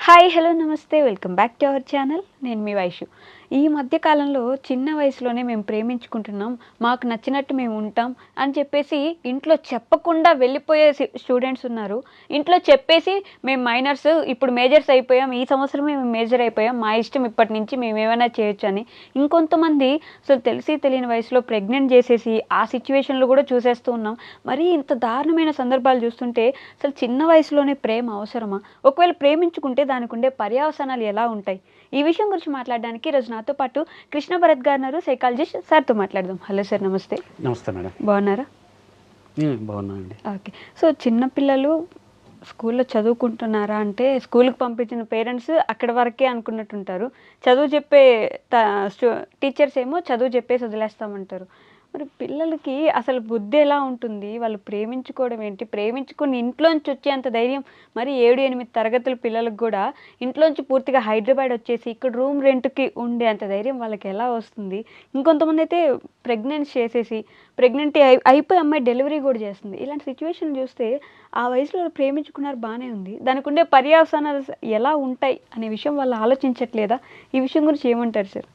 Hi hello నమస్తే. Welcome back to our channel నేను మీ వైషు. ఈ మధ్యకాలంలో చిన్న వయసులోనే మేము ప్రేమించుకుంటున్నాం. మాకు నచ్చినట్టు మేము ఉంటాం అని చెప్పేసి ఇంట్లో చెప్పకుండా వెళ్ళిపోయే స్టూడెంట్స్ ఉన్నారు. ఇంట్లో చెప్పేసి మేము మైనర్స్ ఇప్పుడు మేజర్స్ అయిపోయాం. ఈ సంవత్సరమే మేము మేజర్ అయిపోయాం. మా ఇష్టం ఇప్పటి నుంచి మేము ఏమైనా చేయొచ్చు అని. ఇంకొంతమంది అసలు తెలిసి తెలియని వయసులో ప్రెగ్నెంట్ చేసేసి ఆ సిచ్యువేషన్లో కూడా చూసేస్తూ ఉన్నాం. మరి ఇంత దారుణమైన సందర్భాలు చూస్తుంటే అసలు చిన్న వయసులోనే ప్రేమ అవసరమా? ఒకవేళ ప్రేమించుకుంటే దానికి ఉండే పర్యావసనాలు ఎలా ఉంటాయి? ఈ విషయం గురించి మాట్లాడడానికి ఈరోజు నాతో పాటు కృష్ణ భరత్ గారు సైకాలజిస్ట్ సార్తో మాట్లాడదాం. హలో సార్ నమస్తే. నమస్తే మేడం. బాగున్నారా? ఉమ్, బాగున్నానండి. ఓకే. సో చిన్నపిల్లలు స్కూల్లో చదువుకుంటున్నారా అంటే స్కూల్కి పంపించిన పేరెంట్స్ అక్కడ వరకే అనుకున్నట్టుంటారు. చదువు చెప్పే టీచర్స్ ఏమో చదువు చెప్పేసి వదిలేస్తామంటారు. మరి పిల్లలకి అసలు బుద్ధి ఎలా ఉంటుంది? వాళ్ళు ప్రేమించుకోవడం ఏంటి? ప్రేమించుకుని ఇంట్లోంచి వచ్చేంత ధైర్యం మరి ఏడు ఎనిమిది తరగతుల పిల్లలకు కూడా ఇంట్లోంచి పూర్తిగా హైదరాబాద్ వచ్చేసి ఇక్కడ రూమ్ రెంట్కి ఉండే అంత ధైర్యం వాళ్ళకి ఎలా వస్తుంది? ఇంకొంతమంది అయితే ప్రెగ్నెన్సీ చేసేసి ప్రెగ్నెంట్ అయి అయిపోయి అమ్మాయి డెలివరీ కూడా చేస్తుంది. ఇలాంటి సిచ్యువేషన్ చూస్తే ఆ వయసులో వాళ్ళు ప్రేమించుకున్నారు బాగానే ఉంది. దానికి ఉండే పర్యావసానాలు ఎలా ఉంటాయి అనే విషయం వాళ్ళు ఆలోచించట్లేదా? ఈ విషయం గురించి ఏమంటారు సార్?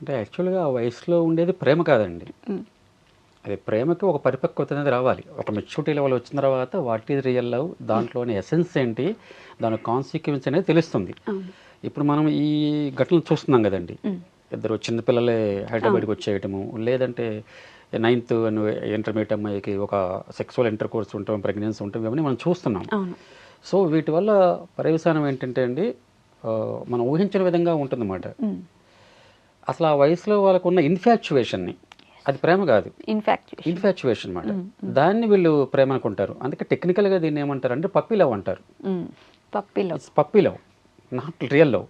అంటే యాక్చువల్గా ఆ వయసులో ఉండేది ప్రేమ కాదండి. అది ప్రేమకి ఒక పరిపక్వత అనేది రావాలి. ఒక మెచ్యూరిటీ లెవెల్ వచ్చిన తర్వాత వాట్ ఈజ్ రియల్ లవ్ దాంట్లోని ఎసెన్స్ ఏంటి? దాని కాన్సిక్వెన్స్ అనేది తెలుస్తుంది. ఇప్పుడు మనం ఈ ఘటనలు చూస్తున్నాం కదండి. ఇద్దరు చిన్నపిల్లలే హైదరాబాద్కి వచ్చేయటము లేదంటే నైన్త్ ఇంటర్మీడియట్ అమ్మాయికి ఒక సెక్సువల్ ఇంటర్ కోర్స్ ఉంటాం ప్రెగ్నెన్సీ ఉంటాం ఇవన్నీ మనం చూస్తున్నాం. సో వీటి వల్ల పర్యవసానం ఏంటంటే అండి మనం ఊహించిన విధంగా ఉంటుందన్నమాట. అసలు ఆ వయసులో వాళ్ళకు ఉన్న ఇన్ఫాక్చువేషన్ని అది ప్రేమ కాదు. ఇన్ఫాక్ట్ ఇన్ఫాక్చువేషన్ అనమాట దాన్ని వీళ్ళు ప్రేమ అనుకుంటారు అందుకే టెక్నికల్గా దీన్ని ఏమంటారు అంటే పప్పీ లవ్ అంటారు. Puppy love not real love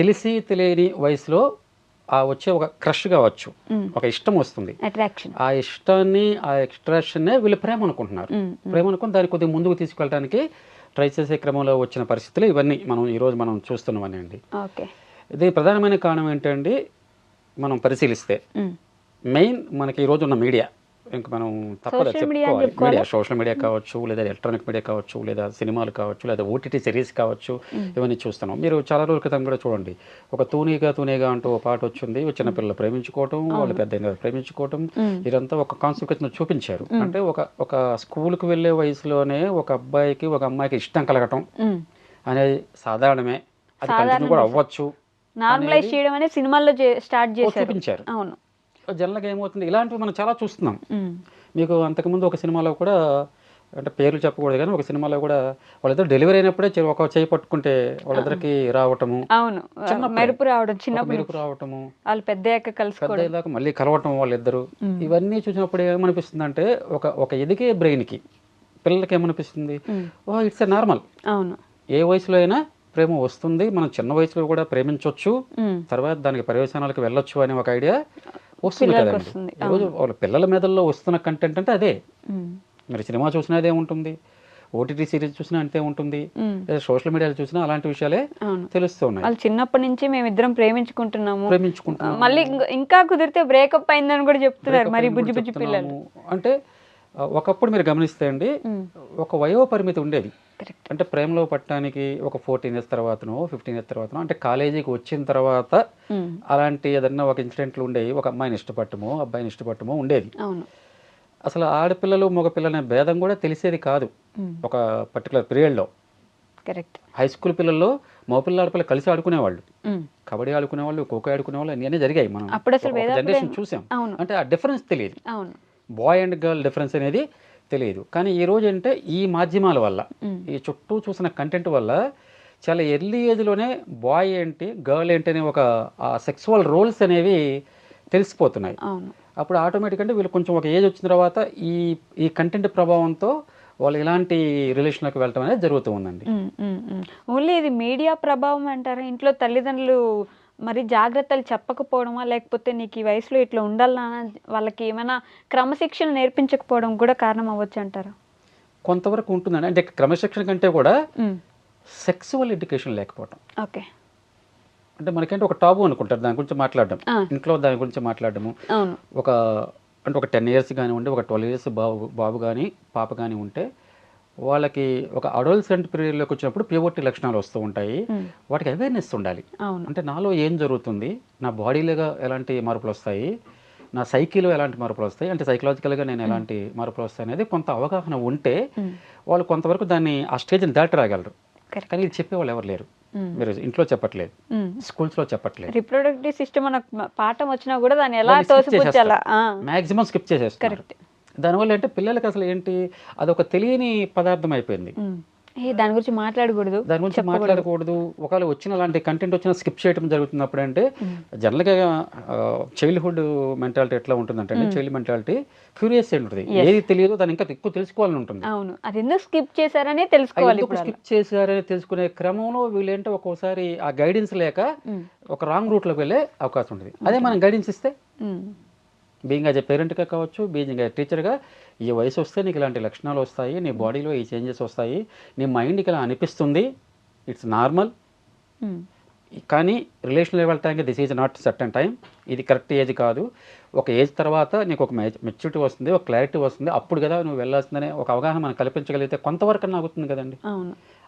తెలిసి తెలియని వయసులో ఆ వచ్చే ఒక క్రష్ కావచ్చు. ఒక ఇష్టం వస్తుంది. అట్రాక్షన్ ఆ ఇష్టాన్ని ఆ ఎక్స్ట్రాక్షన్నే వీళ్ళు ప్రేమ అనుకుంటున్నారు. ప్రేమ అనుకుని దాన్ని కొద్దిగా ముందుకు తీసుకెళ్ళడానికి ట్రై చేసే క్రమంలో వచ్చిన పరిస్థితులు ఇవన్నీ మనం ఈరోజు మనం చూస్తున్నామని అండి. ఓకే. ఇది ప్రధానమైన కారణం ఏంటండి? మనం పరిశీలిస్తే మెయిన్ మనకి ఈరోజు ఉన్న మీడియా. ఇంక మనం తప్పదు చెప్పుకోవాలి? మీడియా సోషల్ మీడియా కావచ్చు లేదా ఎలక్ట్రానిక్ మీడియా కావచ్చు లేదా సినిమాలు కావచ్చు లేదా ఓటీటీ సిరీస్ కావచ్చు ఇవన్నీ చూస్తున్నాం. మీరు చాలా రోజుల క్రితం కూడా చూడండి. ఒక తూనీగా తూనీగా అంటూ ఒక పాట వచ్చింది. చిన్నపిల్లలు ప్రేమించుకోవటం వాళ్ళు పెద్ద ప్రేమించుకోవటం. ఇదంతా ఒక కాన్సిక్వెన్స్ చూపించారు. అంటే ఒక ఒక స్కూల్కి వెళ్ళే వయసులోనే ఒక అబ్బాయికి ఒక అమ్మాయికి ఇష్టం కలగటం అనేది సాధారణమే. అది కంటిన్యూ కూడా అవ్వచ్చు. నార్మలైజ్ చేయడం అనేది సినిమాల్లో స్టార్ట్ చేశారు. చూపించారు. అవును. జనరల్గా ఏమవుతుంది ఇలాంటివి మనం చాలా చూస్తున్నాం. మీకు అంతకుముందు ఒక సినిమాలో కూడా అంటే పేర్లు చెప్పకూడదు కానీ ఒక సినిమాలో కూడా వాళ్ళిద్దరు డెలివరీ అయినప్పుడే ఒక చేయి పట్టుకుంటే వాళ్ళిద్దరికి రావటము. అవును. మెరుపు రావడం చిన్నప్పుడు మెరుపు రావటము. వాళ్ళు పెద్ద పెద్ద మళ్ళీ కలవటం వాళ్ళిద్దరు. ఇవన్నీ చూసినప్పుడు ఏమనిపిస్తుంది అంటే ఒక ఒక ఎదిగే బ్రెయిన్కి పిల్లలకి ఏమనిపిస్తుంది? Oh it's normal. అవును. ఏ వయసులో అయినా ప్రేమ వస్తుంది. మనం చిన్న వయసులో కూడా ప్రేమించవచ్చు. తర్వాత దానికి పర్యవసానాలకు వెళ్ళొచ్చు అనే ఒక ఐడియా వస్తుంది కదండి. వస్తుంది. ఈరోజు వాళ్ళ పిల్లల మీదల్లో వస్తున్న కంటెంట్ అంటే అదే. మీరు సినిమా చూసినా అదే ఉంటుంది. ఓటీటీ సిరీస్ చూసినా అంతే ఉంటుంది. సోషల్ మీడియాలో చూసినా అలాంటి విషయాలే అవును. తెలుస్తూ ఉన్నాయి. వాళ్ళు చిన్నప్పటి నుంచి మేమిద్దరం ప్రేమించుకుంటున్నాము. ప్రేమించుకుంటున్నాం మళ్ళీ ఇంక- కుదిరితే బ్రేకప్ అయిందని కూడా చెప్తున్నారు. మరి బుజ్జి బుజ్జి పిల్లలు. అంటే ఒకప్పుడు మీరు గమనిస్తే అండి. ఒక వయో పరిమితి ఉండేది అంటే ప్రేమలో పట్టడానికి ఒక ఫోర్టీన్ ఇయర్స్ తర్వాతనో ఫిఫ్టీన్ ఇయర్స్ తర్వాతనో అంటే కాలేజీకి వచ్చిన తర్వాత. అలాంటి ఏదన్నా ఒక ఇన్సిడెంట్లు ఉండేవి ఒక అమ్మాయిని ఇష్టపడటమో అబ్బాయిని ఇష్టపడటమో ఉండేది. అసలు ఆడపిల్లలు మగపిల్లలు అనే భేదం కూడా తెలిసేది కాదు. ఒక పర్టికులర్ పీరియడ్లో. కరెక్ట్ హై స్కూల్ పిల్లల్లో మగపిల్ల ఆడపిల్ల కలిసి ఆడుకునేవాళ్ళు. కబడ్డీ ఆడుకునేవాళ్ళు ఖోఖో ఆడుకునేవాళ్ళు అన్నీ జరిగాయి. మనం జనరేషన్ చూసాం. అంటే ఆ డిఫరెన్స్ తెలియదు. అవును. బాయ్ అండ్ గర్ల్ డిఫరెన్స్ అనేది తెలియదు. కానీ ఈ రోజు అంటే ఈ మాధ్యమాల వల్ల. ఈ చుట్టూ చూసిన కంటెంట్ వల్ల చాలా ఎర్లీ ఏజ్లోనే బాయ్ ఏంటి గర్ల్ ఏంటి అనే ఒక ఆ సెక్సువల్ రోల్స్ అనేవి తెలిసిపోతున్నాయి. అప్పుడు ఆటోమేటిక్ అంటే వీళ్ళు కొంచెం ఒక ఏజ్ వచ్చిన తర్వాత ఈ ఈ కంటెంట్ ప్రభావంతో వాళ్ళు ఇలాంటి రిలేషన్లోకి వెళ్ళటం అనేది జరుగుతూ ఉందండి. ఓన్లీ ఇది మీడియా ప్రభావం అంటారా? ఇంట్లో తల్లిదండ్రులు మరి జాగ్రత్తలు చెప్పకపోవడమా? లేకపోతే నీకు ఈ వయసులో ఇట్లా ఉండాలనా వాళ్ళకి ఏమైనా క్రమశిక్షణ నేర్పించకపోవడం కూడా కారణం అవ్వచ్చు అంటారా? కొంతవరకు ఉంటుందండి. అంటే క్రమశిక్షణ కంటే కూడా సెక్సువల్ ఎడ్యుకేషన్ లేకపోవటం. ఓకే. అంటే మనకంటే ఒక టాబు అనుకుంటారు. దాని గురించి మాట్లాడడం. ఇంట్లో దాని గురించి మాట్లాడడము. ఒక అంటే ఒక టెన్ ఇయర్స్ కానివ్వండి ఒక ట్వెల్వ్ ఇయర్స్ బాబు బాబు కానీ పాప కానీ ఉంటే వాళ్ళకి ఒక అడోల్సెంట్ పీరియడ్లోకి వచ్చినప్పుడు ప్యూబర్టీ లక్షణాలు వస్తూ ఉంటాయి. వాటికి అవేర్నెస్ ఉండాలి. అంటే నాలో ఏం జరుగుతుంది? నా బాడీలో ఎలాంటి మార్పులు వస్తాయి? నా సైకిల్లో ఎలాంటి మార్పులు వస్తాయి? అంటే సైకలాజికల్గా నేను ఎలాంటి మార్పులు వస్తాయి అనేది కొంత అవగాహన ఉంటే వాళ్ళు కొంతవరకు దాన్ని ఆ స్టేజ్ని దాటి రాగలరు. కానీ ఇది చెప్పేవాళ్ళు ఎవరు లేరు. మీరు ఇంట్లో చెప్పట్లేదు. ఉమ్. స్కూల్స్లో చెప్పట్లేదు. రిప్రొడక్టివ్ సిస్టమ్ పాఠం వచ్చినా కూడా దాన్ని ఎలా తోసిపుచ్చాలా మ్యాక్సిమం స్కిప్ చేసేస్తారు దానివల్ల అంటే పిల్లలకి అసలు ఏంటి? అదొక తెలియని పదార్థం అయిపోయింది. దాని గురించి మాట్లాడకూడదు. దాని గురించి. మాట్లాడకూడదు. ఒకవేళ వచ్చిన అలాంటి కంటెంట్ వచ్చినా స్కిప్ చేయడం జరుగుతున్నప్పుడు అంటే జనరల్గా చైల్డ్హుడ్ మెంటాలిటీ ఎట్లా ఉంటుందంటే చైల్డ్ మెంటాలిటీ క్యూరియస్ ఉంటుంది. Yes. ఏది తెలియదో దాన్ని ఇంకా ఎక్కువ తెలుసుకోవాలని ఉంటుంది. అవును. అది ఎందుకు స్కిప్ చేశారనే తెలుసుకోవాలి స్కిప్ చేశారని తెలుసుకునే క్రమంలో వీళ్ళేంటో ఒక్కోసారి ఆ గైడెన్స్ లేక ఒక రాంగ్ రూట్లోకి వెళ్ళే అవకాశం ఉంటుంది. అదే మనం గైడెన్స్ ఇస్తే? బీయింగ్ యాజ్ ఎ పేరెంట్గా కావచ్చు బీయింగ్ యాజ్ టీచర్గా ఈ వయసు వస్తే నీకు ఇలాంటి లక్షణాలు వస్తాయి నీ బాడీలో ఈ చేంజెస్ వస్తాయి నీ మైండ్కి ఇలా అనిపిస్తుంది ఇట్స్ నార్మల్ ఉమ్, కానీ రిలేషన్లో వెళ్ళటానికి this is not certain time ఇది కరెక్ట్ ఏజ్ కాదు. ఒక ఏజ్ తర్వాత నీకు ఒక మెచ్యూరిటీ వస్తుంది ఒక క్లారిటీ వస్తుంది. అప్పుడు కదా నువ్వు వెళ్ళాల్సిందనే ఒక అవగాహన మనం కల్పించగలిగితే కొంతవరకు ఆగుతుంది కదండి.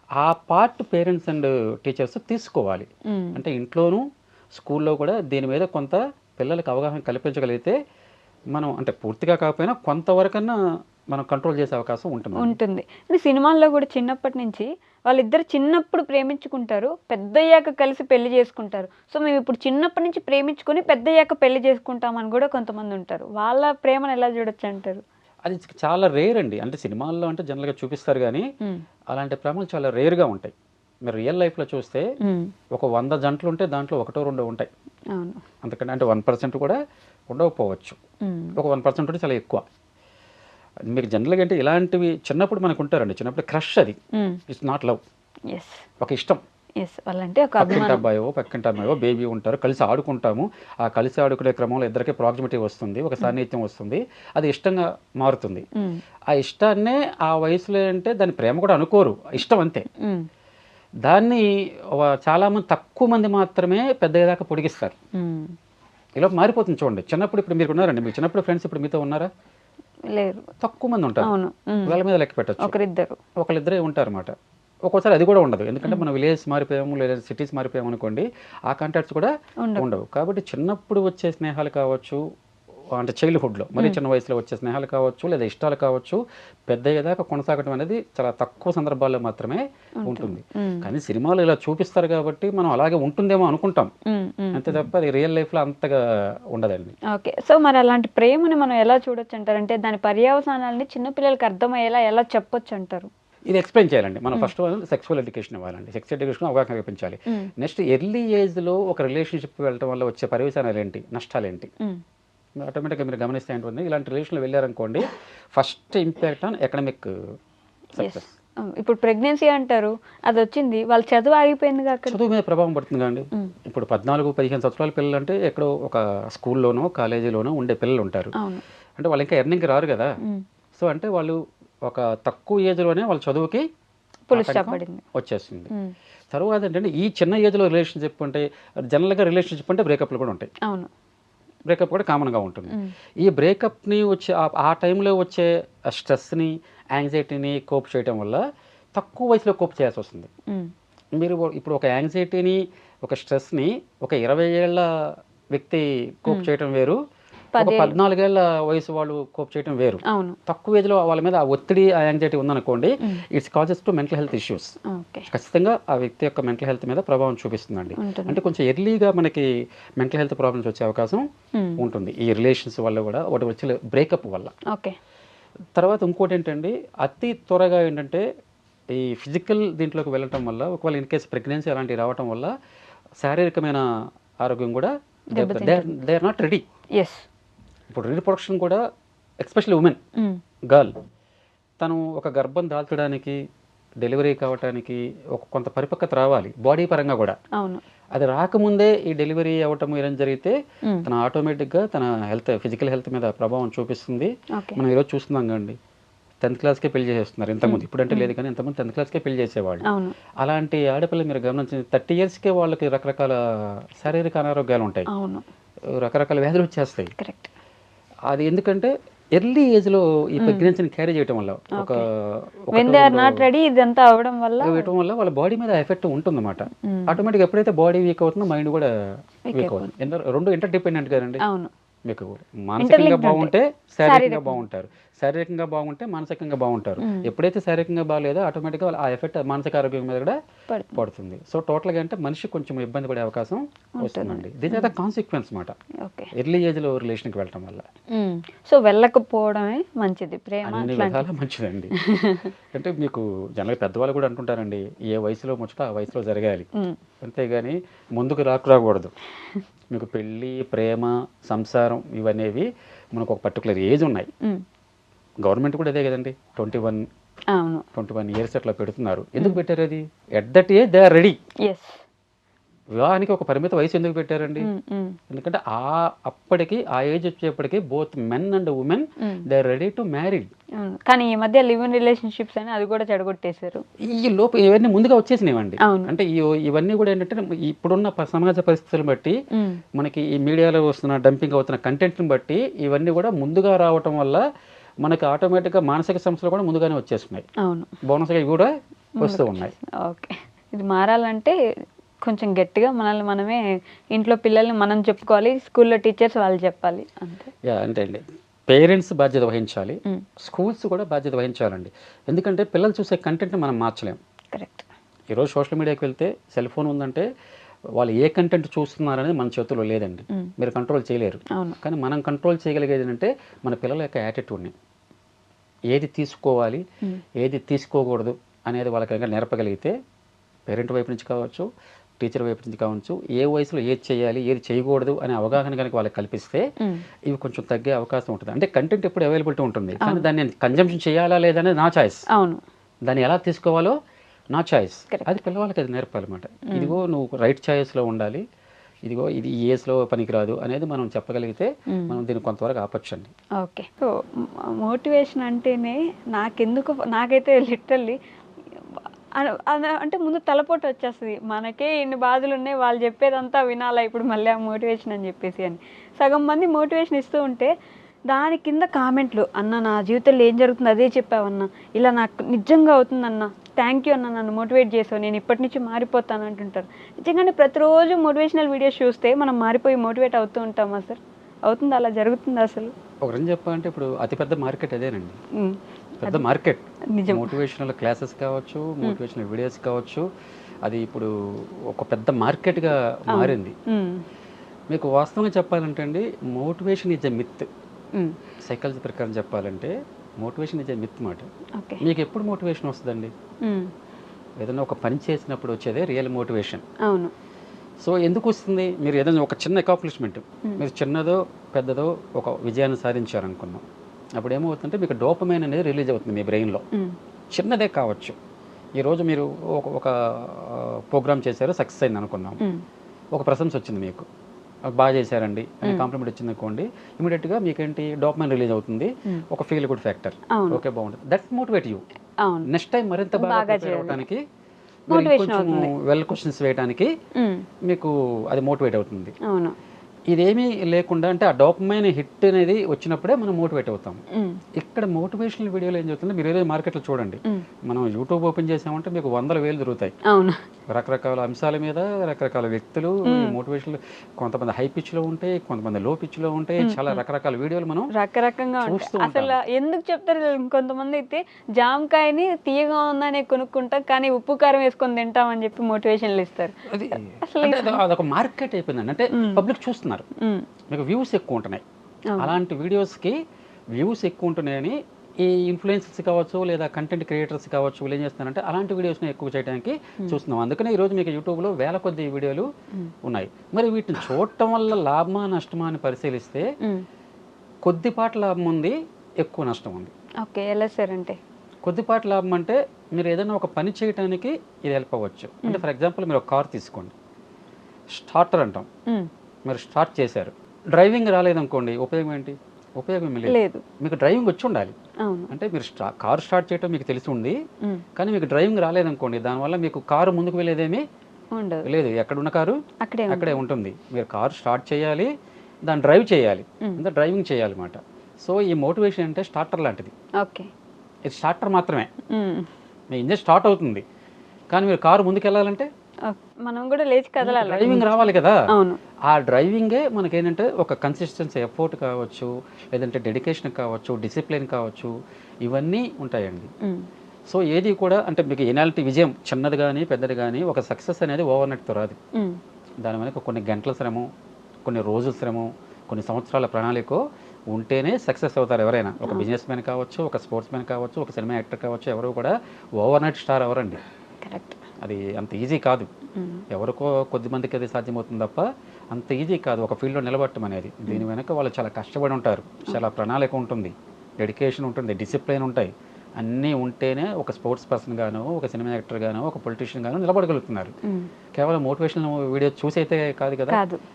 ఆ పార్ట్ పేరెంట్స్ అండ్ టీచర్స్ తీసుకోవాలి. ఉమ్, అంటే ఇంట్లోనూ స్కూల్లో కూడా దీని మీద కొంత పిల్లలకు అవగాహన కల్పించగలిగితే మనం అంటే పూర్తిగా కాకపోయినా కొంతవరకన్నా మనం కంట్రోల్ చేసే అవకాశం ఉంటుంది. ఉంటుంది. కానీ సినిమాల్లో కూడా చిన్నప్పటి నుంచి వాళ్ళిద్దరు చిన్నప్పుడు ప్రేమించుకుంటారు పెద్దయ్యాక కలిసి పెళ్ళి చేసుకుంటారు. సో మేము ఇప్పుడు చిన్నప్పటి నుంచి ప్రేమించుకొని పెద్దయ్యాక పెళ్ళి చేసుకుంటామని కూడా కొంతమంది ఉంటారు. వాళ్ళ ప్రేమను ఎలా చూడొచ్చు అంటారు? అది చాలా రేర్ అండి. అంటే సినిమాల్లో అంటే జనరల్గా చూపిస్తారు కానీ అలాంటి ప్రేమలు చాలా రేర్గా ఉంటాయి. మీరు రియల్ లైఫ్లో చూస్తే ఒక వంద జంటలు ఉంటే దాంట్లో ఒకటో రెండో ఉంటాయి. అంతకంటే అంటే వన్ పర్సెంట్ కూడా ఉండకపోవచ్చు. ఒక వన్ పర్సెంట్ ఉంటే చాలా ఎక్కువ. మీకు జనరల్గా అంటే ఇలాంటివి చిన్నప్పుడు మనకు ఉంటారండి. చిన్నప్పుడు క్రష్ అది. ఇట్స్ నాట్ లవ్ ఒక ఇష్టం. వాళ్ళంటే ఒక పక్కింటి అబ్బాయో పక్కింటి అమ్మాయో బేబీ ఉంటారు. కలిసి ఆడుకుంటాము. ఆ కలిసి ఆడుకునే క్రమంలో ఇద్దరికి ప్రాక్సిమిటీ వస్తుంది. ఒక సాన్నిహిత్యం వస్తుంది. అది ఇష్టంగా మారుతుంది. ఆ ఇష్టాన్నే ఆ వయసులో అంటే దాని ప్రేమ కూడా అనుకోరు. ఇష్టం అంతే. దాన్ని చాలామంది తక్కువ మంది మాత్రమే పెద్దయ్యేదాకా పొడిగిస్తారు. ఇలా మారిపోతుంది చూడండి. చిన్నప్పుడు ఇప్పుడు మీరు ఉన్నారండి. మీరు చిన్నప్పుడు ఫ్రెండ్స్ ఇప్పుడు మీతో ఉన్నారా? లేరు. తక్కువ మంది ఉంటారు. అవును. వాళ్ళ మీద లెక్క పెట్టచ్చు. ఒకరిద్దరు. ఒకళ్ళిద్దరే ఉంటారు అనమాట ఒక్కోసారి అది కూడా ఉండదు. ఎందుకంటే మన విలేజ్ మారిపోయాము లేదా సిటీస్ మారిపోయాము అనుకోండి ఆ కాంటాక్ట్స్ కూడా. ఉండవు. కాబట్టి చిన్నప్పుడు వచ్చే స్నేహాలు కావచ్చు అంటే చైల్డ్హుడ్లో మరి చిన్న వయసులో వచ్చే స్నేహాలు కావచ్చు లేదా ఇష్టాలు కావచ్చు పెద్ద అయ్యేదాకా కొనసాగడం అనేది చాలా తక్కువ సందర్భాల్లో మాత్రమే ఉంటుంది. కానీ సినిమాలు ఇలా చూపిస్తారు కాబట్టి మనం అలాగే ఉంటుందేమో అనుకుంటాం. అంతే తప్ప అది రియల్ లైఫ్లో అంతగా ఉండదండి. ఓకే. సో మరి అలాంటి ప్రేమని మనం ఎలా చూడొచ్చు అంటారు అంటే దాని పర్యవసానాలని చిన్నపిల్లలకి అర్థమయ్యేలా ఎలా చెప్పొచ్చు అంటారు? ఇది ఎక్స్ప్లెయిన్ చేయాలండి. మనం ఫస్ట్ సెక్సువల్ ఎడ్యుకేషన్ ఇవ్వాలండి. సెక్స్ ఎడ్యుకేషన్ అవగాహన కల్పించాలి. నెక్స్ట్ ఎర్లీ ఏజ్లో ఒక రిలేషన్షిప్ వెళ్ళటం వల్ల వచ్చే పర్యవసానాలు ఏంటి? నష్టాలు ఏంటి? ఆటోమేటిక్గా మీరు గమనిస్తే ఏంటుంది ఇలాంటి రిలేషన్లో వెళ్ళారనుకోండి first impact on academic yes. Success ఇప్పుడు ప్రెగ్నెన్సీ అంటారు అది వచ్చింది వాళ్ళ చదువు ఆగిపోయింది అక్కడ చదువు మీద ప్రభావం పడుతుంది ఉమ్, ఇప్పుడు పద్నాలుగు పదిహేను సంవత్సరాల పిల్లలు అంటే ఎక్కడో ఒక స్కూల్లోనో కాలేజీలోనో ఉండే పిల్లలు ఉంటారు అంటే వాళ్ళు ఇంకా ఎర్నింగ్కి రారు కదా. సో అంటే వాళ్ళు ఒక తక్కువ ఏజ్లోనే వాళ్ళ చదువుకి ఉమ్, తర్వాత ఏంటంటే ఈ చిన్న ఏజ్లో రిలేషన్షిప్ అంటే జనరల్గా రిలేషన్షిప్ అంటే బ్రేకప్లు కూడా ఉంటాయి. అవును. బ్రేకప్ కూడా కామన్గా ఉంటుంది. ఈ బ్రేకప్ని వచ్చే ఆ- టైంలో వచ్చే స్ట్రెస్ని యాంగ్జైటీని కోప్ చేయడం వల్ల తక్కువ వయసులో కోప్ చేయాల్సి వస్తుంది. మీరు ఇప్పుడు ఒక యాంగ్జైటీని ఒక స్ట్రెస్ని ఒక ఇరవై ఏళ్ళ వ్యక్తి కోప్ చేయడం వేరు. పద్నాలుగేళ్ళ వయసు వాళ్ళు కోప్ చేయడం వేరు. అవును. తక్కువ ఏజ్లో వాళ్ళ మీద ఆ ఒత్తిడి ఆ యాంగ్జైటీ ఉందనుకోండి it's causes to mental health issues ఖచ్చితంగా ఆ వ్యక్తి యొక్క మెంటల్ హెల్త్ మీద ప్రభావం చూపిస్తుందండి. అంటే కొంచెం ఎర్లీగా మనకి మెంటల్ హెల్త్ ప్రాబ్లమ్స్ వచ్చే అవకాశం ఉంటుంది. ఈ రిలేషన్స్ వల్ల కూడా ఒకటి వచ్చే బ్రేకప్ వల్ల. ఓకే. తర్వాత ఇంకోటి ఏంటంటే అతి త్వరగా ఏంటంటే ఈ ఫిజికల్ దీంట్లోకి వెళ్ళటం వల్ల ఒకవేళ ఇన్ కేసు ప్రెగ్నెన్సీ అలాంటివి రావటం వల్ల శారీరకమైన ఆరోగ్యం కూడా they are not ready. Yes ఇప్పుడు రీప్రొడక్షన్ కూడా ఎస్పెషల్లీ ఉమెన్ గర్ల్ తను ఒక గర్భం దాల్చడానికి డెలివరీ కావటానికి ఒక కొంత పరిపక్వత రావాలి బాడీ పరంగా కూడా. అవును. అది రాకముందే ఈ డెలివరీ అవ్వటం ఏదైనా జరిగితే తన ఆటోమేటిక్గా తన హెల్త్ ఫిజికల్ హెల్త్ మీద ప్రభావం చూపిస్తుంది. మనం ఈరోజు చూస్తున్నాం కండి టెన్త్ క్లాస్కే పెళ్ళి చేస్తున్నారు ఇంతకుముందు. ఇప్పుడంటే లేదు కానీ ఇంతకుముందు టెన్త్ క్లాస్కే పెళ్ళి చేసేవాళ్ళు. అలాంటి ఆడపిల్ల మీరు గమనించింది థర్టీ ఇయర్స్కే వాళ్ళకి రకరకాల శారీరక అనారోగ్యాలు ఉంటాయి. రకరకాల వ్యాధులు వచ్చేస్తాయి. కరెక్ట్. అది ఎందుకంటే ఎర్లీ ఏజ్లో ఈ ప్రెగ్నెన్సీని క్యారీ చేయడం వల్ల ఒక ఒక when they are not ready ఇదంతా అవడం వల్ల వేయటం వల్ల వాళ్ళ బాడీ మీద ఎఫెక్ట్ ఉంటుందన్నమాట. ఆటోమేటిక్ ఎప్పుడైతే బాడీ వీక్ అవుతుందో మైండ్ కూడా వీక్ అవుతుంది. రెండు ఇంటర్ డిపెండెంట్ కదండి మీకు మానసికంగా బాగుంటే. శారీరకంగా. బాగుంటారు. శారీరకంగా బాగుంటే మానసికంగా బాగుంటారు. ఎప్పుడైతే శారీరకంగా బాగాలేదో ఆటోమేటిక్గా ఆ ఎఫెక్ట్ మానసిక ఆరోగ్యం మీద కూడా పడుతుంది. సో టోటల్గా అంటే మనిషి కొంచెం ఇబ్బంది పడే అవకాశం వస్తుందండి. దీని ద కాన్సిక్వెన్స్ మాట. ఓకే. ఎర్లీ ఏజ్లో రిలేషన్కి వెళ్ళటం వల్ల. సో వెళ్ళకపోవడమే మంచిది. ప్రేమ అన్ని విధాలా మంచిదండి. అంటే మీకు జనరల్ పెద్దవాళ్ళు కూడా అంటుంటారండి ఏ వయసులో ముచ్చట ఆ వయసులో జరగాలి. అంతేగాని ముందుకు రాకు రాకూడదు. మీకు పెళ్ళి ప్రేమ సంసారం ఇవనేవి మనకు ఒక పర్టికులర్ ఏజ్ ఉన్నాయి. గవర్నమెంట్ కూడా అదే కదండి. ట్వంటీ వన్ అవును. ట్వంటీ వన్ ఇయర్స్ అట్లా పెడుతున్నారు. ఎందుకు పెట్టారు అది? At that age they are ready వివాహానికి ఒక పరిమిత వయసు ఎందుకు పెట్టారండి? ఎందుకంటే ఆ అప్పటికి ఆ ఏజ్ వచ్చేప్పటికి both men and women they are ready to married కానీ ఈ మధ్య లివ్ ఇన్ రిలేషన్షిప్స్ అని అది కూడా చెడగొట్టేశారు. ఈ లోపు ఇవన్నీ ముందుగా వచ్చేసినవండి. అంటే ఇవన్నీ కూడా ఏంటంటే ఇప్పుడున్న సమాజ పరిస్థితులను బట్టి మనకి ఈ మీడియాలో వస్తున్న డంపింగ్ అవుతున్న కంటెంట్ని బట్టి ఇవన్నీ కూడా ముందుగా రావటం వల్ల మనకి ఆటోమేటిక్గా మానసిక సమస్యలు కూడా ముందుగానే వచ్చేస్తున్నాయి. అవును. బోనస్గా ఇవి కూడా వస్తూ ఉన్నాయి. ఓకే. ఇది మారాలంటే కొంచెం గట్టిగా మనల్ని మనమే ఇంట్లో పిల్లల్ని మనం చెప్పుకోవాలి స్కూల్లో టీచర్స్ వాళ్ళు చెప్పాలి అంతే. యా అంటే అండి. పేరెంట్స్ బాధ్యత వహించాలి స్కూల్స్ కూడా బాధ్యత వహించాలండి. ఎందుకంటే పిల్లలు చూసే కంటెంట్ని మనం మార్చలేం. కరెక్ట్. ఈరోజు సోషల్ మీడియాకి వెళ్తే సెల్ ఫోన్ ఉందంటే వాళ్ళు ఏ కంటెంట్ చూస్తున్నారనేది మన చేతుల్లో లేదండి. మీరు కంట్రోల్ చేయలేరు. అవును. కానీ మనం కంట్రోల్ చేయగలిగేది ఏంటంటే మన పిల్లల యొక్క యాటిట్యూడ్ని ఏది తీసుకోవాలి ఏది తీసుకోకూడదు అనేది వాళ్ళకి కనుక నేర్పగలిగితే పేరెంట్ వైపు నుంచి కావచ్చు టీచర్ వైపు నుంచి కావచ్చు ఏ వయసులో ఏది చేయాలి ఏది చేయకూడదు అనే అవగాహన కనుక వాళ్ళకి కల్పిస్తే ఇవి కొంచెం తగ్గే అవకాశం ఉంటుంది. అంటే కంటెంట్ ఎప్పుడు అవైలబిలిటీ ఉంటుంది. కానీ దాన్ని కన్జంప్షన్ చేయాలా లేదనేది నా చాయిస్ అవును. దాన్ని ఎలా తీసుకోవాలో నా చాయిస్. అది పిల్లవాళ్ళకి అది నేర్పాలన్నమాట. ఇదిగో నువ్వు రైట్ చాయిస్లో ఉండాలి. ఇదిగో ఇది ఈ ఏజ్లో పనికిరాదు అనేది మనం చెప్పగలిగితే. మనం దీన్ని కొంతవరకు ఆపొచ్చండి. ఓకే. సో మోటివేషన్ అంటేనే నాకెందుకు నాకైతే లిటరల్లీ అంటే ముందు తలపోటు వచ్చేస్తుంది. మనకే ఇన్ని బాధలు ఉన్నాయి వాళ్ళు చెప్పేదంతా వినాలా ఇప్పుడు మళ్ళీ ఆ మోటివేషన్ అని చెప్పేసి అని. సగం మంది మోటివేషన్ ఇస్తూ ఉంటే దాని కింద కామెంట్లు అన్న నా జీవితంలో ఏం జరుగుతుంది? అదే చెప్పావన్న. ఇలా నాకు నిజంగా అవుతుందన్న. థ్యాంక్ యూ అన్న నన్ను మోటివేట్ చేసావు. నేను ఇప్పటి నుంచి మారిపోతాను అంటుంటారు. నిజంగానే ప్రతిరోజు మోటివేషనల్ వీడియోస్ చూస్తే మనం మారిపోయి మోటివేట్ అవుతూ ఉంటామా సార్? అవుతుందా? అలా జరుగుతుందా అసలు? ఒక రెండు చెప్పాలంటే ఇప్పుడు అతిపెద్ద మార్కెట్ అదేనండి. పెద్ద మార్కెట్. నిజం. మోటివేషనల్ క్లాసెస్ కావచ్చు మోటివేషనల్ వీడియోస్ కావచ్చు అది ఇప్పుడు ఒక పెద్ద మార్కెట్గా మారింది. మీకు వాస్తవంగా చెప్పాలంటే అండి motivation is a myth psychology ప్రకారం చెప్పాలంటే మోటివేషన్ ఎ మిత్ మాట. మీకు ఎప్పుడు మోటివేషన్ వస్తుందండి? ఏదైనా ఒక పని చేసినప్పుడు వచ్చేదే రియల్ మోటివేషన్. అవును. సో ఎందుకు వస్తుంది? మీరు ఏదైనా ఒక చిన్న అకాంప్లిష్మెంట్ మీరు చిన్నదో పెద్దదో ఒక విజయాన్ని సాధించారనుకున్నాం. అప్పుడు ఏమవుతుందంటే మీకు డోపమైన్ అనేది రిలీజ్ అవుతుంది మీ బ్రెయిన్లో చిన్నదే కావచ్చు. ఈరోజు మీరు ఒక ఒక ప్రోగ్రామ్ చేశారు సక్సెస్ అయింది అనుకున్నాం ఒక ప్రశంస వచ్చింది మీకు. బాగా చేశారండి. అని కాంప్లిమెంట్ వచ్చింది అనుకోండి ఇమీడియట్గా మీకేంటి డోపమైన్ రిలీజ్ అవుతుంది. ఒక ఫీల్ గుడ్ ఫ్యాక్టర్ ఓకే బాగుంటుంది. That motivate you next time మరింత బాగా కొంచెం వెల్ క్వశ్చన్స్ వేయడానికి మీకు అది మోటివేట్ అవుతుంది. అవును. ఇదేమీ లేకుండా అంటే ఆ డోపమైన హిట్ అనేది వచ్చినప్పుడే మనం మోటివేట్ అవుతాం. ఇక్కడ మోటివేషనల్ వీడియోలు ఏం చెప్తుంది మీరు ఏదో మార్కెట్లో చూడండి. మనం యూట్యూబ్ ఓపెన్ చేసామంటే మీకు వందల వేలు దొరుకుతాయి. రకరకాల అంశాల మీద రకరకాల వ్యక్తులు మోటివేషనల్ కొంతమంది హై పిచ్లో ఉంటాయి కొంతమంది లో పిచ్లో ఉంటాయి చాలా రకరకాల వీడియోలు మనం రకరకంగా అసలు ఎందుకు చెప్తారు. కొంతమంది అయితే జామకాయని తీయగా ఉందని కొనుక్కుంటాం కానీ ఉప్పు కారం వేసుకొని తింటామని చెప్పి మోటివేషన్లు ఇస్తారు. అది- అదొక మార్కెట్ అయిపోయిందండి. అంటే పబ్లిక్ చూస్తున్నారు. ఉమ్, మీకు వ్యూస్ ఎక్కువ ఉంటున్నాయి. అలాంటి వీడియోస్కి వ్యూస్ ఎక్కువ ఉంటున్నాయని ఈ ఇన్ఫ్లుయెన్సర్స్ కావచ్చు లేదా కంటెంట్ క్రియేటర్స్ కావచ్చు వీళ్ళు ఏం చేస్తున్నారంటే అలాంటి వీడియోస్ని ఎక్కువ చేయడానికి చూస్తున్నాం. అందుకనే ఈరోజు మీకు యూట్యూబ్లో వేల కొద్ది వీడియోలు ఉన్నాయి. మరి వీటిని చూడటం వల్ల లాభమా నష్టమా అని పరిశీలిస్తే కొద్దిపాటి లాభం ఉంది ఎక్కువ నష్టం ఉంది. ఓకే ఎలా సార్ అంటే కొద్దిపాటి లాభం అంటే మీరు ఏదైనా ఒక పని చేయడానికి ఇది హెల్ప్ అవ్వచ్చు. అంటే ఫర్ ఎగ్జాంపుల్ మీరు ఒక కార్ తీసుకోండి. స్టార్టర్ అంటాం. మీరు స్టార్ట్ చేశారు. డ్రైవింగ్ రాలేదనుకోండి ఉపయోగం ఏంటి? ఉపయోగం లేదు. మీకు డ్రైవింగ్ వచ్చి ఉండాలి. అంటే మీరు కార్ స్టార్ట్ చేయడం మీకు తెలిసి ఉంది. కానీ మీకు డ్రైవింగ్ రాలేదనుకోండి దానివల్ల మీకు కారు ముందుకు వెళ్ళేదేమీ లేదు. ఎక్కడున్న కారు అక్కడే అక్కడే ఉంటుంది. మీరు కారు స్టార్ట్ చేయాలి దాన్ని డ్రైవ్ చేయాలి. అంటే డ్రైవింగ్ చేయాలి అన్నమాట సో ఈ మోటివేషన్ అంటే స్టార్టర్ లాంటిది. ఓకే. ఇది స్టార్టర్ మాత్రమే. మీ ఇంజన్ స్టార్ట్ అవుతుంది. కానీ మీరు కారు ముందుకు వెళ్ళాలంటే మనం కూడా లేచి కదలాలి. డ్రైవింగ్ రావాలి కదా. అవును. ఆ డ్రైవింగే మనకేంటంటే ఒక కన్సిస్టెన్సీ ఎఫోర్ట్ కావచ్చు లేదంటే డెడికేషన్ కావచ్చు డిసిప్లిన్ కావచ్చు ఇవన్నీ ఉంటాయండి. సో ఏది కూడా అంటే మీకు ఎనాలిటీ విజయం చిన్నది కానీ పెద్దది కానీ ఒక సక్సెస్ అనేది ఓవర్ నైట్తో రాదు. దాని వెనక కొన్ని గంటల శ్రమ కొన్ని రోజుల శ్రమ కొన్ని సంవత్సరాల ప్రణాళిక ఉంటేనే సక్సెస్ అవుతారు ఎవరైనా. ఒక బిజినెస్ మ్యాన్ కావచ్చు ఒక స్పోర్ట్స్ మ్యాన్ కావచ్చు ఒక సినిమా యాక్టర్ కావచ్చు ఎవరు కూడా ఓవర్ నైట్ స్టార్ ఎవరండి కరెక్ట్ అది అంత ఈజీ కాదు. ఎవరికో కొద్ది మందికి అది సాధ్యమవుతుంది తప్ప అంత ఈజీ కాదు. ఒక ఫీల్డ్లో నిలబడటం అనేది. దీని వెనక వాళ్ళు చాలా కష్టపడి ఉంటారు. చాలా ప్రణాళిక ఉంటుంది. డెడికేషన్ ఉంటుంది. డిసిప్లిన్ ఉంటాయి. అన్నీ ఉంటేనే ఒక స్పోర్ట్స్ పర్సన్ గాను ఒక సినిమా యాక్టర్ గాను ఒక పొలిటీషియన్ గాను నిలబడగలుగుతున్నారు. కేవలం మోటివేషనల్ వీడియో చూసి అయితే కాదు? కదా.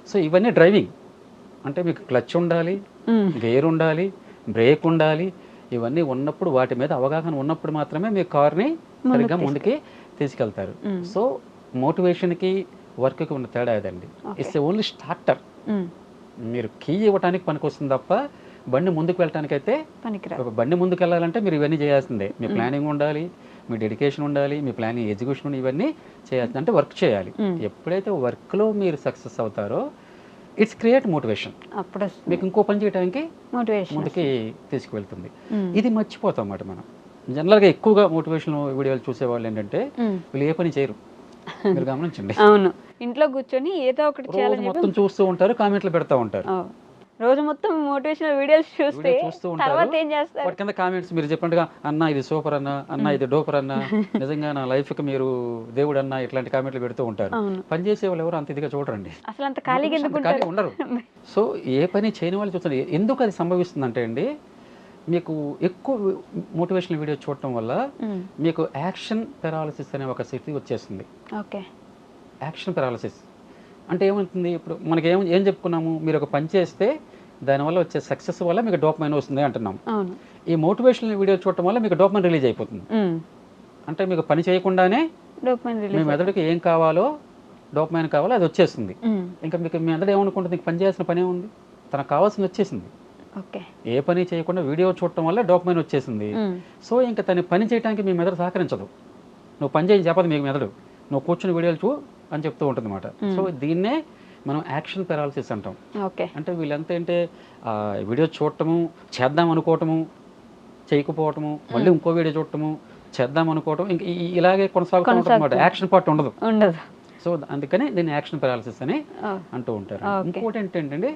సో ఇవన్నీ డ్రైవింగ్. అంటే మీకు క్లచ్ ఉండాలి. గేర్ ఉండాలి బ్రేక్ ఉండాలి. ఇవన్నీ ఉన్నప్పుడు వాటి మీద అవగాహన ఉన్నప్పుడు మాత్రమే మీ కార్ని సరిగ్గా ముందుకి తీసుకెళ్తారు. సో మోటివేషన్కి వర్క్కి ఉన్న తేడా అదండి ఇట్స్ ఓన్లీ స్టార్టర్. మీరు కీ ఇవ్వడానికి పనికొస్తుంది తప్ప బండి ముందుకు వెళ్ళటానికి అయితే పనికిరాదు. ఒక బండి ముందుకు వెళ్ళాలంటే మీరు ఇవన్నీ చేయాల్సిందే. మీ ప్లానింగ్ ఉండాలి మీ డెడికేషన్ ఉండాలి మీ ప్లానింగ్ ఎగ్జిక్యూషన్ ఇవన్నీ చేయాల్సింది అంటే వర్క్ చేయాలి. ఎప్పుడైతే వర్క్లో మీరు సక్సెస్ అవుతారో ఇట్స్ క్రియేట్ మోటివేషన్. అప్పుడు మీకు ఇంకో పని చేయడానికి మోటివేషన్ ముందుకి తీసుకువెళ్తుంది. ఇది మర్చిపోతాం అన్నమాట మనం. జనరల్గా ఎక్కువగా మోటివేషన్ వీడియోలు చూసేవాళ్ళు ఏంటంటే. వీళ్ళు ఏ పని చేయరు. మీరు గమనించండి. అవును. ఇంట్లో కూర్చొని ఏదో ఒకటి చేయాలని మొత్తం చూస్తూ ఉంటారు కామెంట్లు పెడతా ఉంటారు. రోజు మొత్తం మోటివేషనల్ వీడియోస్ చూస్తే తర్వాత ఏం చేస్తారు? వాటి కింద కామెంట్స్ మీరు చెప్పినట్టుగా అన్న ఇది సూపర్ అన్న అన్న ఇది డోపర్ అన్న నిజంగా నా లైఫ్కి మీరు దేవుడు అన్న ఇట్లాంటి కామెంట్లు పెడుతూ ఉంటారు. పని చేసే వాళ్ళు ఎవరు అంత ఇదిగా చూడరండి. అసలు అంత ఖాళీగా ఉండరు. సో ఏ పని చేయని వాళ్ళు చూస్తారు ఎందుకు అది సంభవిస్తుందంటే అండి మీకు ఎక్కువ మోటివేషనల్ వీడియో చూడటం వల్ల. మీకు యాక్షన్ పెరాలసిస్ అనే ఒక స్థితి వచ్చేస్తుంది. ఓకే. యాక్షన్ పెరాలసిస్ అంటే ఏమవుతుంది? ఇప్పుడు మనకి ఏం ఏం చెప్పుకున్నాము? మీరు ఒక పని చేస్తే దానివల్ల వచ్చే సక్సెస్ వల్ల మీకు డోపమైన్ వస్తుంది అంటున్నాం. ఈ మోటివేషనల్ వీడియో చూడటం వల్ల మీకు డోపమైన్ రిలీజ్ అయిపోతుంది. అంటే మీకు పని చేయకుండానే మీ మెదడుకి ఏం కావాలో డోపమైన్ కావాలో అది వచ్చేస్తుంది. ఇంకా మీకు మీ మెదడు ఏమనుకుంటుంది పని చేయాల్సిన పని ఏముంది? తనకు కావాల్సింది వచ్చేసింది. ఏ పని చేయకుండా వీడియో చూడటం వల్ల డోపమైన్ వచ్చేసింది. సో ఇంకా తన పని చేయడానికి మీ మెదడు సహకరించదు. నువ్వు పని చేయని చెప్పదు మీకు మెదడు. నువ్వు కూర్చుని వీడియోలు చూ అని చెప్తూ ఉంటుంది అనమాట సో దీన్నే మనం యాక్షన్ పెరాలసిస్ అంటాం. ఓకే. అంటే వీళ్ళంతా ఏంటంటే ఆ, వీడియో చూడటము చేద్దాం అనుకోవటము చేయకపోవటము మళ్ళీ ఇంకో వీడియో చూడటము చేద్దాం అనుకోవటం ఇంక ఇలాగే కొనసాగుతూ అనమాట యాక్షన్ పార్ట్ ఉండదు. ఉండదు. సో అందుకని దీన్ని యాక్షన్ పెరాలసిస్ అని. అంటూ ఉంటారు. ఇంకోటి ఏంటంటే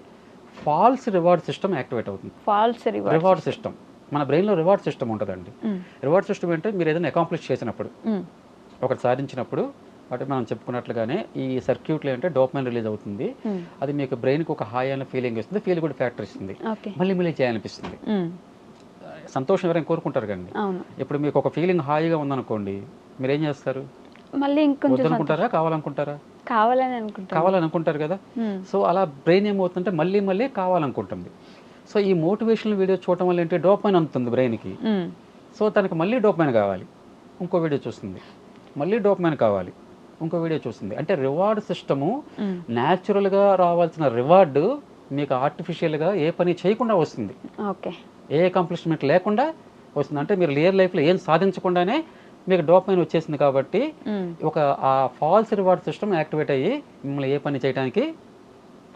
ఫాల్స్ రివార్డ్ సిస్టమ్ యాక్టివేట్ అవుతుంది. False reward reward system. మన బ్రెయిన్లో రివార్డ్ సిస్టమ్ ఉంటుందండి. రివార్డ్ సిస్టమ్ అంటే మీరు ఏదైనా అకాంప్లిష్ చేసినప్పుడు ఒకటి సాధించినప్పుడు అంటే మనం చెప్పుకున్నట్లుగానే ఈ సర్క్యూట్లో అంటే డోపమైన్ రిలీజ్ అవుతుంది. అది మీకు బ్రెయిన్కి ఒక హాయ్ అనే ఫీలింగ్ ఇస్తుంది ఫీల్ గుడ్ ఫ్యాక్టర్ ఇస్తుంది. మళ్ళీ మళ్ళీ చేయాలనిపిస్తుంది. సంతోషం ఎవరైనా కోరుకుంటారు కండి ఇప్పుడు మీకు ఒక ఫీలింగ్ హాయిగా ఉందనుకోండి మీరు ఏం చేస్తారు? మళ్ళీ ఇంకొంచెం కావాలనుకుంటారా? కావాలని అనుకుంటా కావాలనుకుంటారు కదా? ఉమ్. సో అలా బ్రెయిన్ ఏమవుతుందంటే మళ్ళీ మళ్ళీ కావాలనుకుంటుంది. సో ఈ మోటివేషనల్ వీడియో చూడటం వల్ల ఏంటి? డోపమైన్ అందుతుంది బ్రెయిన్కి. సో తనకు మళ్ళీ డోపమైన్ కావాలి. ఇంకో వీడియో చూస్తుంది. మళ్ళీ డోపమైన్ కావాలి. ఇంకో వీడియో చూస్తుంది. అంటే రివార్డ్ సిస్టము. న్యాచురల్గా రావాల్సిన రివార్డు మీకు ఆర్టిఫిషియల్గా ఏ పని చేయకుండా వస్తుంది. ఓకే. ఏ అకాంప్లిష్మెంట్ లేకుండా వస్తుంది. అంటే మీరు రియల్ లైఫ్లో ఏం సాధించకుండానే మీకు డోపమైన్ వచ్చేసింది కాబట్టి. ఒక ఆ ఫాల్స్ రివార్డ్ సిస్టమ్ యాక్టివేట్ అయ్యి మిమ్మల్ని ఏ పని చేయడానికి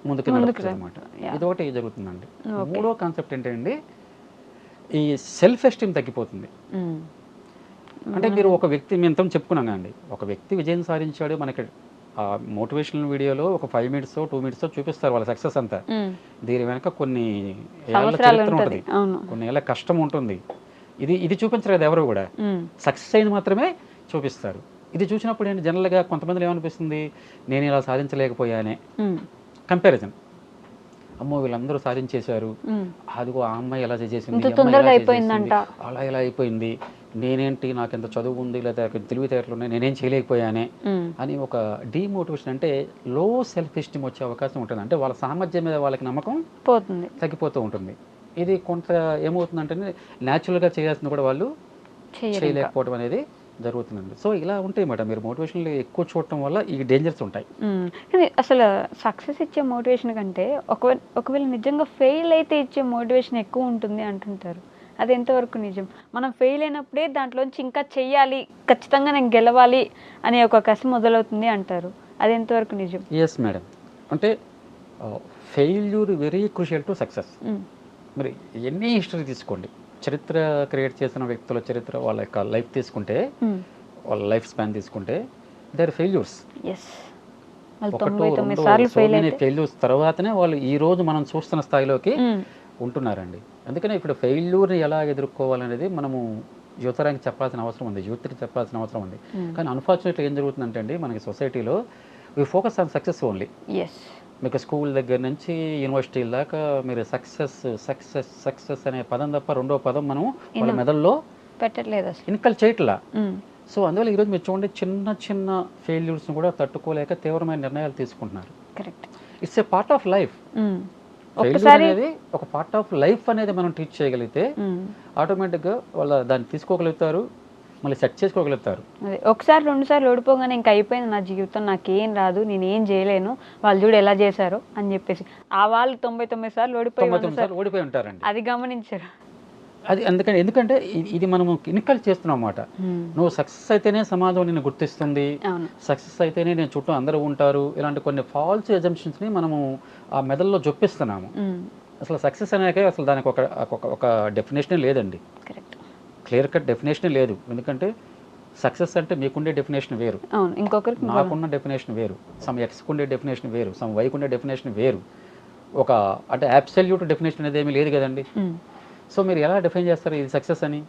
ముందుకు అనమాట ఇది ఒకటి జరుగుతుందండి. మూడో కాన్సెప్ట్ ఏంటండి? ఈ సెల్ఫ్ ఎస్టీమ్ తగ్గిపోతుంది. అంటే మీరు ఒక వ్యక్తి మేము చెప్పుకున్నాం అండి ఒక వ్యక్తి విజయం సాధించాడు మనకి ఆ మోటివేషనల్ వీడియోలో ఒక ఫైవ్ మినిట్స్ టూ మినిట్స్ చూపిస్తారు వాళ్ళ సక్సెస్ అంతా. దీని వెనక కొన్ని ఏళ్ళ చరిత్ర ఉంటుంది. కొన్ని ఏళ్ళ కష్టం ఉంటుంది. ఇది ఇది చూపించరు కదా ఎవరు కూడా. సక్సెస్ అయింది మాత్రమే చూపిస్తారు ఇది చూసినప్పుడు ఏంటి జనరల్గా కొంతమంది ఏమనిపిస్తుంది నేను ఇలా సాధించలేకపోయానే. కంపారిజన్ అమ్మో వీళ్ళందరూ సాధించేశారు. అదిగో ఆ అమ్మాయి ఎలా. చేసేసింది, అలా ఇలా అయిపోయింది నేనేంటి నాకు ఎంత చదువు ఉంది లేదా తెలివితేటలు ఉన్నాయి నేనేం చేయలేకపోయానే. అని ఒక డీమోటివేషన్ అంటే లో సెల్ఫ్ ఎస్టీమ్ వచ్చే అవకాశం ఉంటుంది అంటే వాళ్ళ సామర్థ్యం మీద వాళ్ళకి నమ్మకం పోతుంది తగ్గిపోతూ ఉంటుంది ఇది కొంత ఏమవుతుందంటే న్యాచురల్గా చేయాల్సింది కూడా వాళ్ళు. చేయలేకపోవడం అనేది జరుగుతుందండి. సో ఇలా ఉంటాయి మేడం. మీరు మోటివేషన్లు ఎక్కువ చూడటం వల్ల ఈ డేంజర్స్ ఉంటాయి. కానీ అసలు సక్సెస్ ఇచ్చే మోటివేషన్ కంటే ఒకవేళ ఒకవేళ నిజంగా ఫెయిల్ అయితే ఇచ్చే మోటివేషన్ ఎక్కువ ఉంటుంది అంటుంటారు. అది ఎంతవరకు నిజం? మనం ఫెయిల్ అయినప్పుడే దాంట్లోంచి ఇంకా చెయ్యాలి ఖచ్చితంగా నేను గెలవాలి అనే ఒక కసి మొదలవుతుంది అంటారు. అది ఎంతవరకు నిజం? ఎస్ మేడం అంటే failure very crucial to success. మరి ఎన్ని హిస్టరీ తీసుకోండి. చరిత్ర క్రియేట్ చేసిన వ్యక్తుల చరిత్ర వాళ్ళ యొక్క లైఫ్ తీసుకుంటే మ్మ్. వాళ్ళ లైఫ్ స్పాన్ తీసుకుంటే దేర్ ఫెయిల్యూర్స్. ఫెయిల్యూర్స్ తర్వాతనే వాళ్ళు ఈ రోజు మనం చూస్తున్న స్థాయిలోకి మ్మ్. ఉంటున్నారండి. అందుకనే ఇప్పుడు ఫెయిల్యూర్ని ఎలా ఎదుర్కోవాలనేది మనము యువతరానికి చెప్పాల్సిన అవసరం ఉంది. యూత్కి చెప్పాల్సిన అవసరం ఉంది. మ్మ్. కానీ అన్ఫార్చునేట్లీ ఏం జరుగుతుందంటే అండి మనకి సొసైటీలో we focus on success only మీకు స్కూల్ దగ్గర నుంచి యూనివర్సిటీల దాకా మీరు సక్సెస్ సక్సెస్ సక్సెస్ అనే పదం తప్ప రెండో పదం మనం వాళ్ళ. మెదల్లో పెట్టట్లేదు అసలు. ఇన్కల్ చేయట్లా. సో అందువల్ల ఈరోజు మీరు చూడండి చిన్న చిన్న ఫెయిల్యూర్స్ని కూడా తట్టుకోలేక తీవ్రమైన నిర్ణయాలు తీసుకుంటున్నారు. Correct it's a part of life అనేది ఒక పార్ట్ ఆఫ్ లైఫ్ అనేది మనం టీచ్ చేయగలిగితే. ఆటోమేటిక్గా వాళ్ళ దాన్ని తీసుకోగలుగుతారు. మళ్ళీ సెట్ చేసుకోగలుగుతారు. అదే ఒకసారి రెండు సార్లు ఓడిపోగానే ఇంకా అయిపోయింది నా జీవితం నాకేం రాదు నేను ఏం చేయలేను వాళ్ళు చూడు ఎలా చేశారు అని చెప్పేసి. ఆ వాళ్ళు తొంభై తొమ్మిది సార్లు ఓడిపోయి తొంభై తొమ్మిది సార్లు ఓడిపోయి ఉంటారండి. అది గమనించారు. అది అందుకని ఎందుకంటే ఇది మనము ఇన్కల్ చేస్తున్నాం అన్నమాట. నువ్వు సక్సెస్ అయితేనే సమాజం నిన్ను గుర్తిస్తుంది. సక్సెస్ అయితేనే నేను చుట్టూ అందరూ ఉంటారు. ఇలాంటి కొన్ని ఫాల్స్ ఎజంప్షన్స్ని మనము ఆ మెదడులో జొప్పిస్తున్నాము. అసలు సక్సెస్ అనేకే అసలు దానికి ఒక ఒక- డెఫినేషనే లేదండి. క్లియర్ కట్ డెఫినేషనే లేదు. ఎందుకంటే సక్సెస్ అంటే మీకుండే డెఫినేషన్ వేరు. ఇంకొకరికి ఇంకో- నాకున్న డెఫినేషన్ వేరు. సమ్ ఎక్స్కి ఉండే డెఫినేషన్ వేరు. సమ్ వైకి ఉండే డెఫినేషన్ వేరు. ఒక అంటే అబ్సల్యూట్ డెఫినేషన్ అనేది ఏమీ లేదు కదండి. సో మీరు ఎలా డిఫైన్ చేస్తారు ఇది సక్సెస్ అని.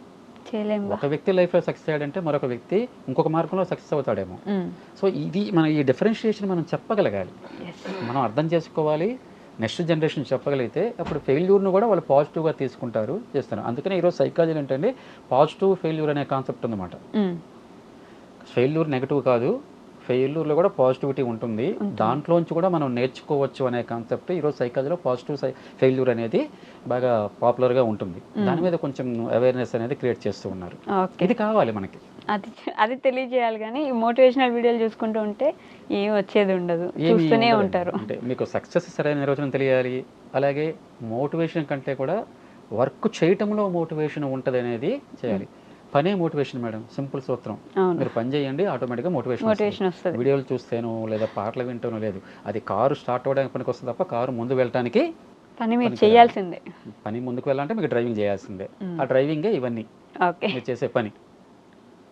ఒక వ్యక్తి లైఫ్లో సక్సెస్ అయ్యాడంటే మరొక వ్యక్తి ఇంకొక మార్గంలో సక్సెస్ అవుతాడేమో. సో ఇది మన ఈ డిఫరెన్షియేషన్ మనం చెప్పగలగాలి. మనం అర్థం చేసుకోవాలి. నెక్స్ట్ జనరేషన్ చెప్పగలిగితే అప్పుడు ఫెయిల్యూర్ను కూడా వాళ్ళు పాజిటివ్గా తీసుకుంటారు చేస్తారు. అందుకనే ఈరోజు సైకాలజీ ఏంటంటే పాజిటివ్ ఫెయిల్యూర్ అనే కాన్సెప్ట్ ఉందన్నమాట. ఫెయిల్యూర్ నెగిటివ్ కాదు ఫెయిల్యూర్లో కూడా పాజిటివిటీ ఉంటుంది. దాంట్లోంచి కూడా మనం నేర్చుకోవచ్చు అనే కాన్సెప్ట్ ఈరోజు సైకాలజీలో పాజిటివ్ సై ఫెయిల్యూర్ అనేది బాగా పాపులర్గా ఉంటుంది. దాని మీద కొంచెం అవేర్నెస్ అనేది క్రియేట్ చేస్తూ ఉన్నారు. ఇది కావాలి మనకి. అది అది తెలియజేయాలి కానీ ఈ మోటివేషనల్ వీడియోలు చూసుకుంటూ ఉంటే ఏం వచ్చేది ఉండదు. చూస్తూనే. ఉంటారు. అంటే మీకు సక్సెస్ సరైన నిర్వచనం తెలియాలి. అలాగే మోటివేషన్ కంటే కూడా వర్క్ చేయటంలో మోటివేషన్ ఉంటుంది అనేది చేయాలి. పనే మోటివేషన్ మేడం. సింపుల్ సూత్రం. మీరు పని చేయండి ఆటోమేటిక్గా మోటివేషన్ మోటివేషన్ వస్తుంది. వీడియోలు చూస్తేనో లేదా పాటలు వింటూనో లేదు. అది కారు స్టార్ట్ అవ్వడానికి పనికి వస్తుంది తప్ప కారు ముందు వెళ్ళడానికి పని మీరు చేయాల్సిందే. పని ముందుకు వెళ్ళాలంటే మీకు డ్రైవింగ్ చేయాల్సిందే. ఆ డ్రైవింగే ఇవన్నీ. ఓకే. మీరు చేసే పని.